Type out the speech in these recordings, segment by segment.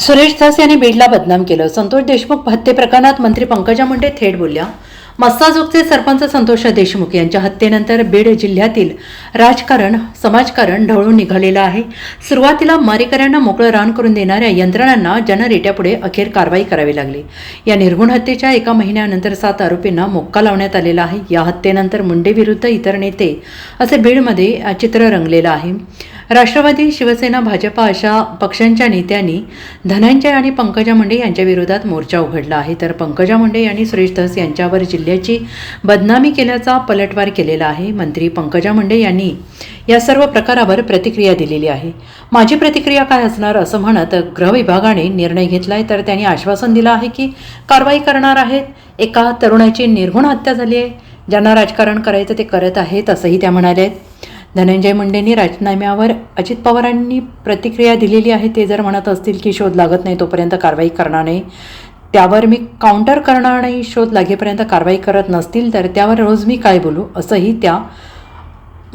सुरेश धस यांनी बीडला बदनाम केलं. संतोष देशमुख हत्ये प्रकरणात मंत्री पंकजा मुंडे थेट बोलल्या. मस्ताजोगचे सरपंच संतोष देशमुख यांच्या हत्येनंतर बीड जिल्ह्यातील राजकारण समाजकारण ढवळून निघालेलं आहे. सुरुवातीला मारेकऱ्यांना मोकळं रान करून देणाऱ्या यंत्रणांना जनरेट्यापुढे अखेर कारवाई करावी लागली. या निर्गुण हत्येच्या एका महिन्यानंतर सात आरोपींना मोक्का लावण्यात आलेला आहे. या हत्येनंतर मुंडे विरुद्ध इतर नेते असे बीडमध्ये चित्र रंगलेलं आहे. राष्ट्रवादी शिवसेना भाजपा अशा पक्षांच्या नेत्यांनी धनंजय आणि पंकजा मुंडे यांच्या विरोधात मोर्चा उघडला आहे. तर पंकजा मुंडे यांनी सुरेश धस यांच्यावर जिल्ह्याची बदनामी केल्याचा पलटवार केलेला आहे. मंत्री पंकजा मुंडे यांनी या सर्व प्रकारावर प्रतिक्रिया दिलेली आहे. माझी प्रतिक्रिया काय असणार? असं म्हणत गृह विभागाने निर्णय घेतलाय. तर त्यांनी आश्वासन दिलं आहे की कारवाई करणार आहेत. एका तरुणाची निर्गुण हत्या झाली आहे. ज्यांना राजकारण करायचं ते करत आहेत असंही त्या म्हणाल्या. आहेत धनंजय मुंडेंनी राजीनाम्यावर अजित पवारांनी प्रतिक्रिया दिलेली आहे ते जर म्हणत असतील की शोध लागत नाही तोपर्यंत कारवाई करणार नाही. त्यावर मी काउंटर करणार नाही शोध लागेपर्यंत कारवाई करत नसतील तर त्यावर रोज मी काय बोलू असंही त्या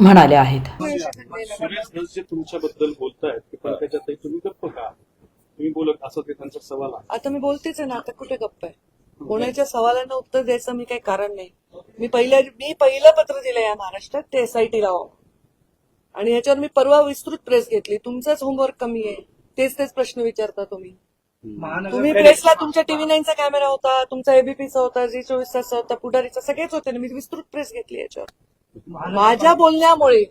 म्हणाल्या आहेत. सुरेश धस जे तुमच्याबद्दल बोलतायत की पंकजाताई तुम्ही गप्प का? तुम्ही बोलत असं ते त्यांचा सवाल आहे आता मी बोलतेच आहे ना आता कुठे गप्प आहे? कोणाच्या सवालांना उत्तर द्यायचं मी काही कारण नाही. मी पहिल्या मी पहिलं पत्र दिलं या महाराष्ट्रात ते एसआयटी लावा आणि ह्याच्यावर मी परवा विस्तृत प्रेस घेतली. तुमचंच होमवर्क कमी आहे. तेच तेच प्रश्न विचारता तुम्ही. तुम्ही प्रेसला तुमच्या टीव्ही नाईनचा कॅमेरा होता तुमचा एबीपीचा होता झी चोवीस तासचा होता पुढारीचा सगळेच होते. ना मी विस्तृत प्रेस घेतली याच्यावर. माझ्या बोलण्यामुळे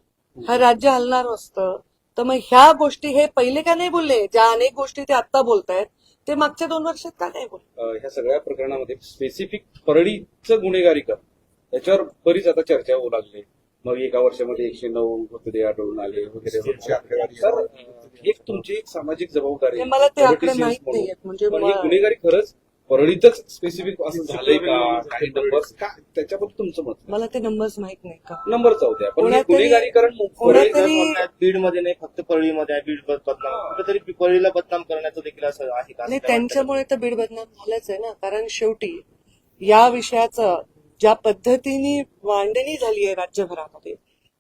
हा राज्य हलणार असतं. तर मग ह्या गोष्टी हे पहिले का नाही बोलले? ज्या अनेक गोष्टी ते आता बोलतायत ते मागच्या दोन वर्षात का नाही बोलले? अ, ह्या सगळ्या प्रकरणामध्ये स्पेसिफिक परळीचं गुन्हेगारी कर. याच्यावर बरीच आता चर्चा होऊ लागली. मग एका वर्षामध्ये एकशे नऊ मृतदेह आढळून आले वगैरे वगैरे. एक तुमची एक सामाजिक जबाबदारी आहे. मला ते आकडे Politicians माहीत म्हणून. नाहीयेत. म्हणजे पण ही गुन्हेगारी खरंच परळीतच स्पेसिफिक असं झालंय का काही नंबर्स का त्याच्याबद्दल तुमचं मत मला ते नंबर्स माहीत नाही का नंबर द्या पण हे कोणातरी- गुन्हेगारीकरण कोणातरी- बीडमध्ये नाही फक्त परळीमध्ये आहे बीड बद- बदनाम कुठेतरी परळीला बदनाम करण्याचं देखील असं आहे का नाही? त्यांच्यामुळे तर बीड बदनाम झालंच आहे ना कारण शेवटी या विषयाचं ज्या पद्धतीने मांडणी झाली आहे राज्यभरामध्ये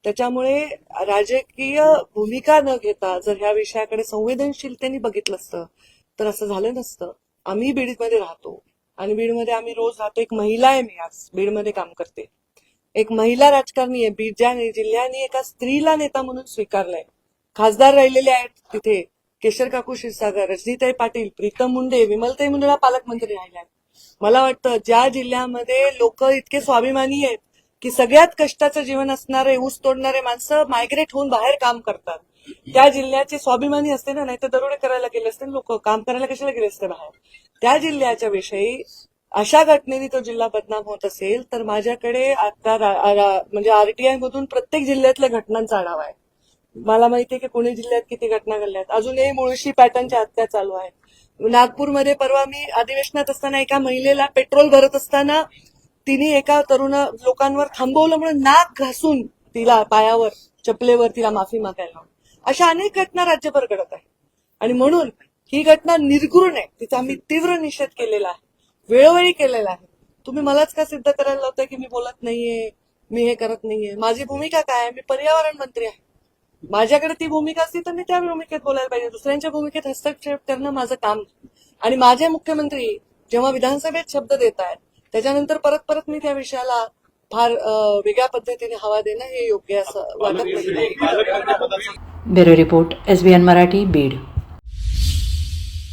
त्याच्यामुळे राजकीय भूमिका न घेता जर ह्या विषयाकडे संवेदनशीलतेने बघितलं असतं तर असं झालं नसतं. आम्ही बीडमध्ये राहतो आणि बीडमध्ये आम्ही रोज राहतो. एक महिला आहे मी आज बीडमध्ये काम करते. एक महिला राजकारणी आहे बीड ज्या जिल्ह्याने एका स्त्रीला नेता म्हणून स्वीकारलंय. खासदार राहिलेले आहेत तिथे केशर काकू क्षीरसागर रजनीताई पाटील प्रीतम मुंडे विमलताई मुंडेला पालकमंत्री राहिल्या आहेत. मला वाटतं ज्या जिल्ह्यामध्ये लोक इतके स्वाभिमानी आहेत की सगळ्यात कष्टाचं जीवन असणारे ऊस तोडणारे माणसं मायग्रेट होऊन बाहेर काम करतात. त्या जिल्ह्याचे स्वाभिमानी असते ना नाही तर दरोडे करायला गेले असते लोक काम करायला कशाला गेले असते बाहेर? त्या जिल्ह्याच्या विषयी अशा घटनेने तो जिल्हा बदनाम होत असेल तर माझ्याकडे आता म्हणजे आरटीआय मधून प्रत्येक जिल्ह्यातल्या घटनांचा आढावा आहे. मला माहितीये की पुणे जिल्ह्यात किती घटना घडल्यात अजूनही मुळशी पॅटर्नच्या हत्या चालू आहेत. नागपूरमध्ये परवा मी अधिवेशनात असताना एका महिलेला पेट्रोल भरत असताना तिने एका तरुण लोकांवर थांबवलं म्हणून नाक घासून तिला पायावर चपलेवर तिला माफी मागायला अशा अनेक घटना राज्यभर घडत आहे आणि म्हणून ही घटना निर्घृण आहे. तिचा आम्ही तीव्र निषेध केलेला आहे. वेळोवेळी केलेला आहे. तुम्ही मलाच का सिद्ध करायला लावताय की मी बोलत नाहीये मी हे करत नाहीये? माझी भूमिका काय आहे? मी पर्यावरण मंत्री आहे. माझ्याकडे ती भूमिका असती तर मी त्या भूमिकेत बोलायला पाहिजे. दुसऱ्यांच्या भूमिकेत हस्तक्षेप करणं माझं काम. आणि माझे मुख्यमंत्री जेव्हा विधानसभेत शब्द देत आहेत त्याच्यानंतर परत परत मी त्या विषयाला फार वेगळ्या पद्धतीने हवा देणं हे योग्य असं वाटत नाही. Bureau report S B N Marathi Beed.